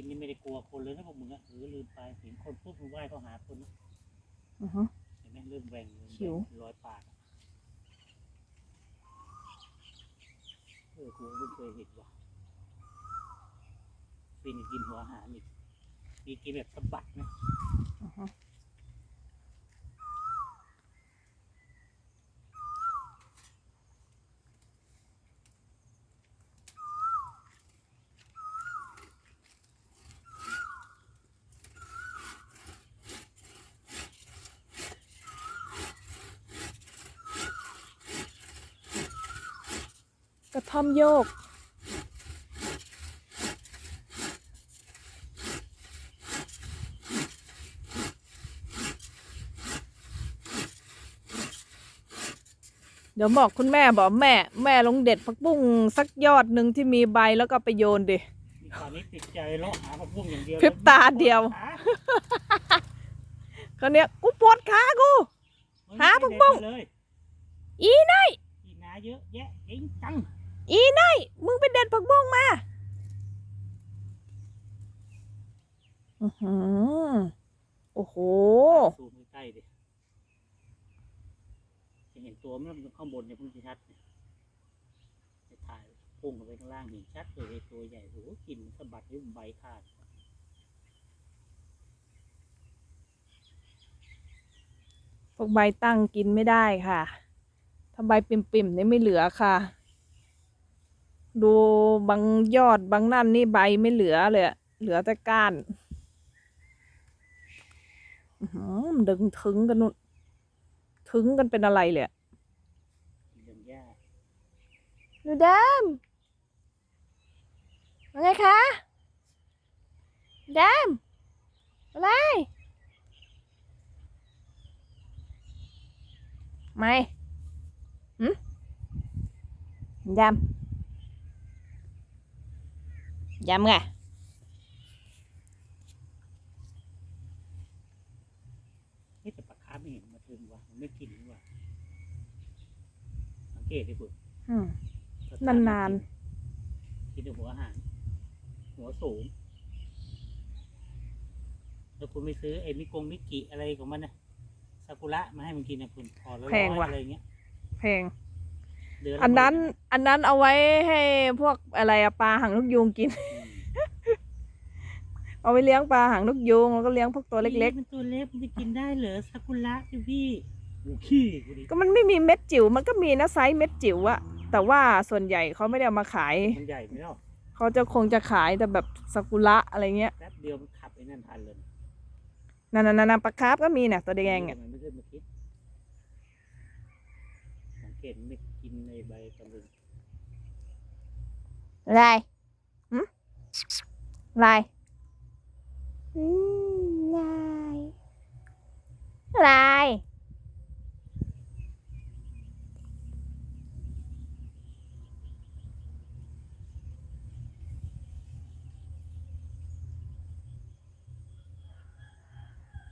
กินนี่ไม่ได้กลัวคนเลยนะพวกมึงอะหรือลืมไปเห็นคนปุ๊บมึงไหว้เข้าหาคนนะอือฮึเห็นไหมเริ่มแหว่งเริ่มหิวแหว่งรอยปากอะเออกูไม่เคยเห็นว่ะฟินกินหัวอาหารอีกมีกินแบบสะบัดนะอือฮึกระ ท่อมโยก เดี๋ยวบอกคุณแม่บอกแม่ แม่ลองเด็ดผักบุ้งสักยอดหนึ่งที่มีใบแล้วก็ไปโยนดิมีตอนนี้ติดใจเลาะหาผักบุ้งอย่างเดียวพริบตาเดียวหาคราวเนี้ยกูปวดขากู หาผักบุ้งเด็ดมาเลยอีไนายอีนาเยอะแยะเก่งจัง อีไนายมึงไปเด็ดผักบุ้งมาอือหือโอ้โห ซูมใกล้ๆดิจะเห็นตัวมันข้างบนเนี่ยเพิ่งจะชัดเนี่ยจะถ่ายพุ่งลงไปข้างล่างเห็นชัดเลยไอ้ตัวใหญ่โอ้โหกินสะบัดให้ใบขาดพวกใบตั้งกินไม่ได้ค่ะ ถ้าใบปิ่มๆนี่ไม่เหลือค่ะ ดูบางยอดบางนั่นนี่ใบไม่เหลือเลยเหลือแต่ก้านอื้มดึงถึงกันนู่นถึงกันเป็นอะไรเลยอะกินอย่างยากหนูดำว่าไงคะดำอะไร ไม่หืมดำ ดำไงเฮ้ยแต่ปลาคาร์ฟไม่เห็นมาถึงว่ะมันไม่กินนี่ว่ะสังเกตดิคุณอืมปลคร์ฟนานกินแต่หัวอาหารหัวสูง แล้วคุณไม่ซื้อไอ้มิกงมิกิอะไรของมันนะซากุระมาให้มันกินนะคุณพอแล้วร้อยอะไรเงี้ย แพง เดือนละอันนั้นหมื่อันนั้นเอาไว้ให้พวกอะไรอะปลาหางนกยูงกินอืมเอาไว้เลี้ยงปลาหางนกยูงแล้วก็เลี้ยงพวกตัวเล็ก มันตัวเล็กมันจะกินได้เหรอซากุระดิพี่ดูขี้กูดิๆ ก็มันไม่มีเม็ดจิ๋วมันก็มีนะไซส์เม็ดจิ๋วอะแต่ว่าส่วนใหญ่เขาไม่ได้เอามาขาย มันใหญ่ไหมเนาะเขาจะคงจะขายแต่แบบซากุระอะไรเงี้ยแป๊บเดียวมันขับไอ้นั่นทันเลยนั่นนั่นนั่นปลาคาร์ฟก็มีเนี่ยตัวแดงเนี่ยมันไม่ขึ้นมาคิดสังเกตมันไม่กินในใบตะลึง อะไรหืมอะไรอืมอะไรอะไร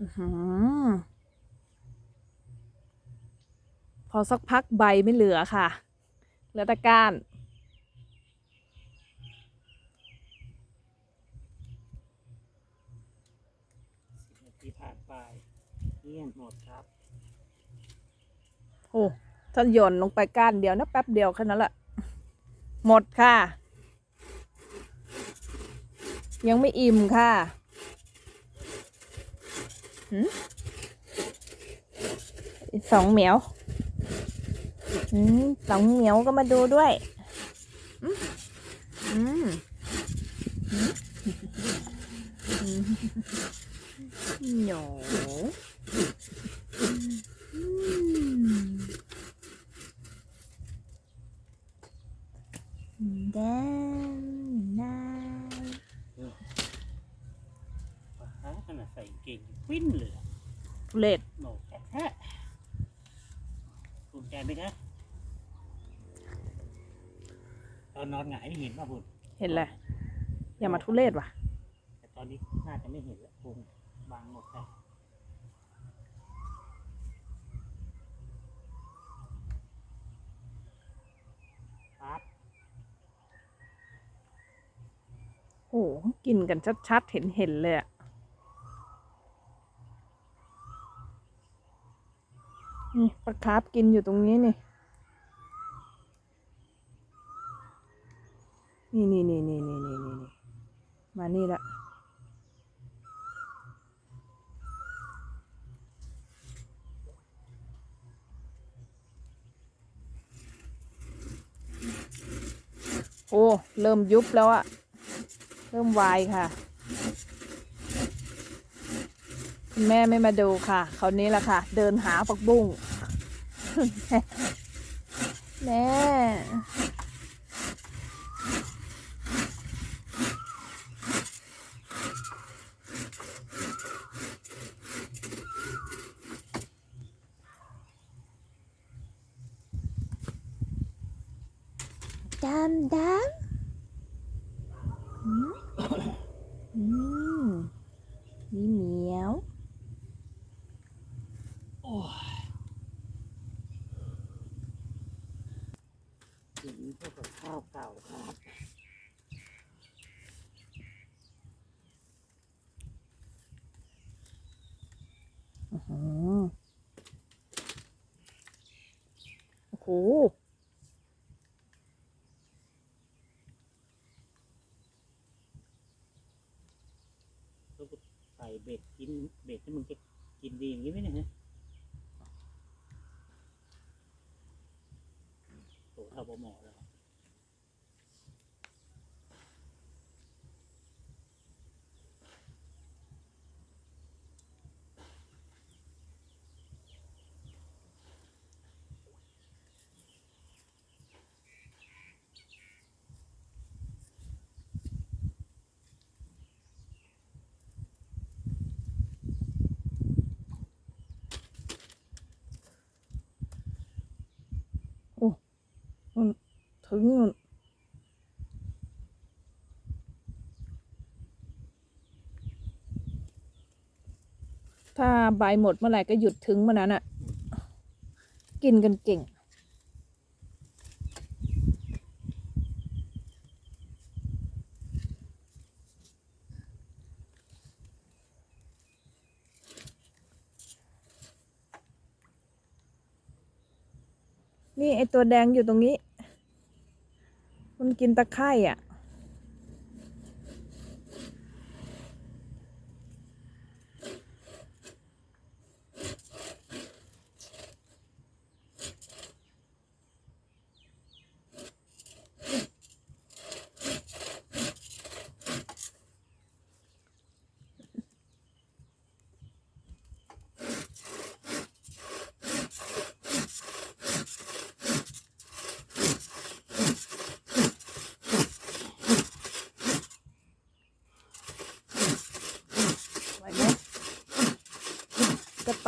อื้อหือพอสักพักใบไม่เหลือค่ะ เหลือแต่ก้าน สิบนา ทีผ่านไปเงี้ยนหมดครับ โอ้ท่านหย่อนลงไปก้านเดียวนะแป๊บเดียวแค่นั้นแหละหมดค่ะ ยังไม่อิ่มค่ะหืมสองเหมียวอืมสองเหมียวก็มาดูด้วย อืมอืมอืมอืม หนูอืมแดงนายปลาฮะขนาดใส่เก่งปิ้นเลยอะทุเรศโหนกแท้ถูกใจไหมคะตอนนอนหงายไม่เห็นป่ะคุณเห็นเลยอย่ามาทุเรศว่ะแต่ตอนนี้น่าจะไม่เห็นแล้วคง บางหมดแล้วครับโอ้โหกินกันชัดๆ เห็นเห็นๆเลยอะนี่ปลาคาร์ฟกินอยู่ตรงนี้นี่นี่นี่นี่นี่นี่นี่นี่มานี่ละ โอ้ เริ่มยุบแล้วอะเริ่มวายค่ะ คุณแม่ไม่มาดูค่ะคราวนี้แหละค่ะ เดินหาปักบุ้งแม่ดำดำ อืมมีเหมียวโอ้ยกินพวกกับข้าวเก่าครับโอ้โห แล้วก็ใส่เบ็ดกินเบ็ดที่มึงจะกินดีอย่างนี้ไหมเนี่ยฮะโตเท่าปลาหมอแล้วครับ ถึงนู่นถ้าใบหมดเมื่อไหร่ก็หยุดถึงเมื่อนั้นอะกินกันเก่ง นี่ไอตัวแดงอยู่ตรงนี้ มันกินตะไคร่อะ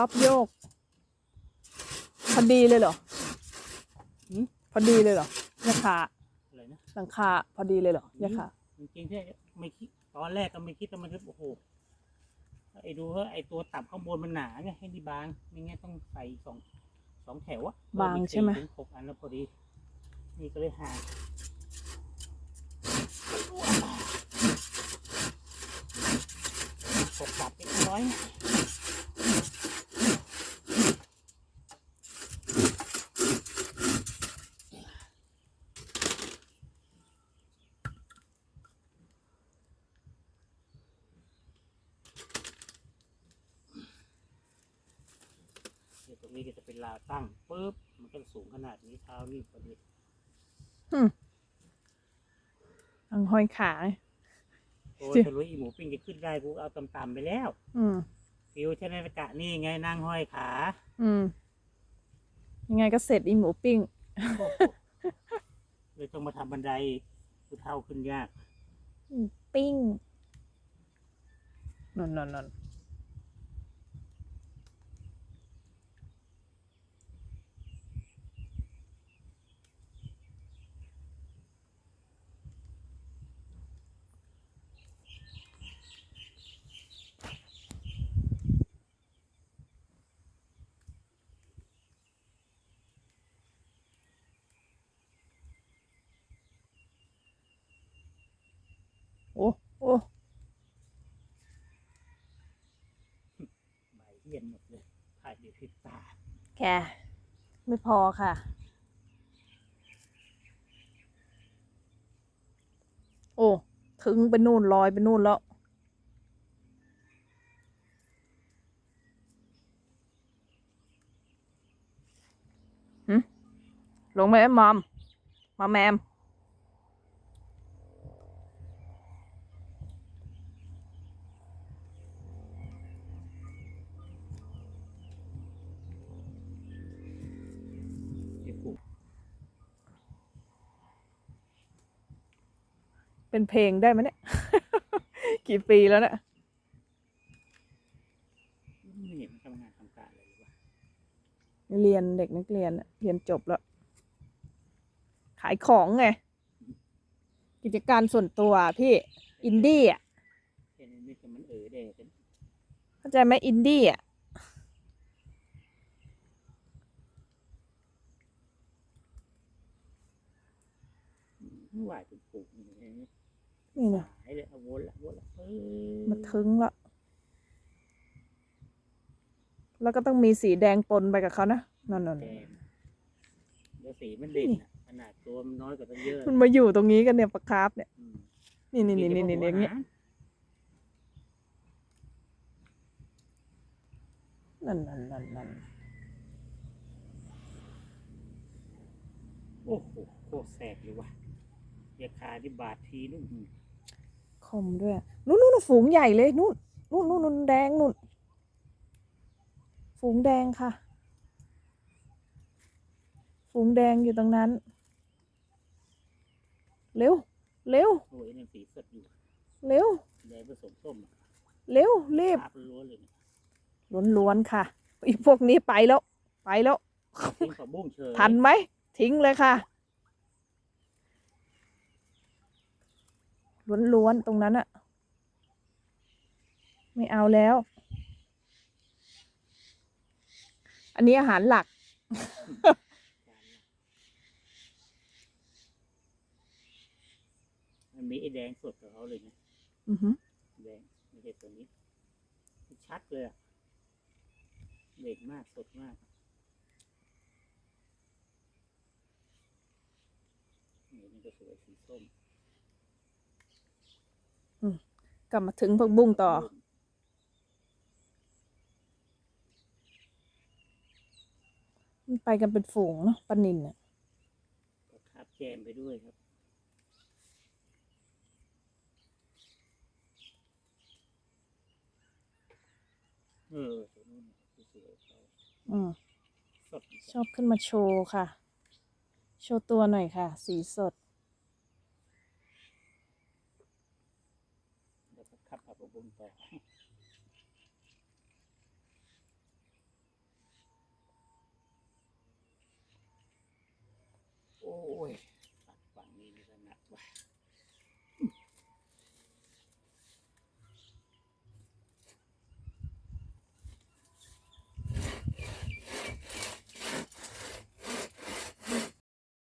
กระต๊อบโยก พอดีเลยเหรอหืมพอดีเลยเหรอยาคาอะไรนะหลังคาพอดีเลยเหรอยาคาจริงๆที่ไม่คิดตอนแรกก็ไม่คิดว่ามันจะโอ้โหไอ้ดูเฮ้ยไอ้ตัวตับข้างบนมันหนาไงให้นี่บางไม่งั้นต้องใส่สองสองแถวอะบางใช่ไหมถึงหกอันแล้วพอดี นี่ก็เลยห่างหกตับเล็กน้อย ตรงนี้ก็จะเป็นลาวตั้งปุ๊บมันก็สูงขนาดนี้เท้านี่พอดีอังห้อยขาโอ้ยจริงทะลุอีหมูปิ้งจะขึ้นได้กูเอาต่ำๆไปแล้ว อืมฟิวชนกะนี่ไงนั่งห้อยขา อืม ยังไงก็เสร็จอีหมูปิ้งเลยต้องมาทำบันไดกูเท้าขึ้นยาก ปิ้งนนนนน ใบเอีนหมดเลยผ่ายู่ที่ตาแกไม่พอค่ะ โอ้ ถึงไปนู่นลอยไปนู่นแล้ว ลงไปมอม มอมแมม เป็นเพลงได้ไหมเนี่ย กี่ปีแล้วเนี่ยไม่เห็นมันทำงานทำการอะไรเลยวะเรียนเด็กนักเรียนน่ะเรียนจบแล้ว ขายของไง กิจการส่วนตัวอะพี่อินดี้อะแค่นี้นี่แต่มันเออได้กันเข้าใจไหมอินดี้อะ ไม่ไหวเป็นปลูกนี่เองนี่นะหายเลยเอาวนละวนละเออมาถึงแล้วแล้วก็ต้องมีสีแดงปนไปกับเขานะนั่นนั่นแดงเดี๋ยวสีมันเด่นอะขนาดตัวมันน้อยกว่าตั้งเยอะมันมาอยู่ตรงนี้กันเนี่ยปลาคาร์ฟเนี่ยอืมนี่นี่นี่นี่นี่อย่างเงี้ยนั่นนั่นนั่นนั่นโอ้โหโคตรแสบเลยว่ะ ราคาที่บาททีนู่นคมด้วย นู่นนู่นฝูงใหญ่เลย นู่นนู่นนู่นนู่นแดงนู่น ฝูงแดงค่ะ ฝูงแดงอยู่ตรงนั้น เร็ว เร็วโอ้ยนั่นสีสดอยู่ เร็วแดงผสมส้มอะเร็วรีบภาพล้วนเลยเนี่ยล้วนๆค่ะอีพวกนี้ไปแล้ว ไปแล้ว ทิ้งผักบุ้งเชยทันไหม ทิ้งเลยค่ะ ล้วนๆตรงนั้นอะไม่เอาแล้ว อันนี้อาหารหลัก มันมีไอ้แดงสดกับเขาเลยนะอือหือแดงไม่ใช่ตัวนี้ ชัดเลยอะเด็ดมากสดมากนี่มันก็สวยสีส้ม กลับมาถึงผักบุ้งต่อ มันไปกันเป็นฝูงเนาะปลานินอะก็ทับแจมไปด้วยครับเออตัวนู้นสวยๆเขาอืมสดชอบขึ้นมาโชว์ค่ะ โชว์ตัวหน่อยค่ะ สีสด แล้วก็คัดอบอบรมต่อ